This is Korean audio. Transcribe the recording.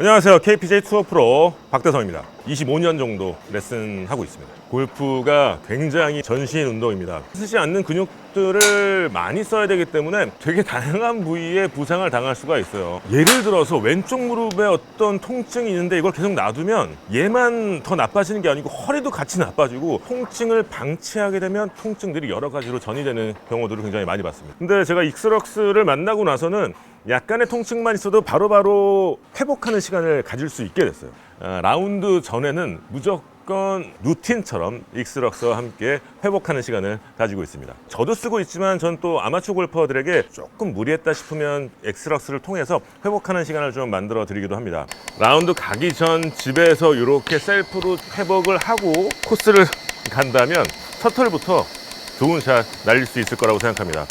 안녕하세요. KPJ 투어 프로 박대성입니다. 25년 정도 레슨하고 있습니다. 골프가 굉장히 전신 운동입니다. 쓰지 않는 근육들을 많이 써야 되기 때문에 되게 다양한 부위에 부상을 당할 수가 있어요. 예를 들어서 왼쪽 무릎에 어떤 통증이 있는데 이걸 계속 놔두면 얘만 더 나빠지는 게 아니고 허리도 같이 나빠지고 통증을 방치하게 되면 통증들이 여러 가지로 전이되는 경우들을 굉장히 많이 봤습니다. 근데 제가 익스럭스를 만나고 나서는 약간의 통증만 있어도 바로 바로 회복하는 시간을 가질 수 있게 됐어요. 아, 라운드 전에는 무조건 루틴처럼 익스럭스와 함께 회복하는 시간을 가지고 있습니다. 저도 쓰고 있지만 전 또 아마추어 골퍼들에게 조금 무리했다 싶으면 엑스럭스를 통해서 회복하는 시간을 좀 만들어 드리기도 합니다. 라운드 가기 전 집에서 이렇게 셀프로 회복을 하고 코스를 간다면 첫 홀부터 좋은 샷 날릴 수 있을 거라고 생각합니다.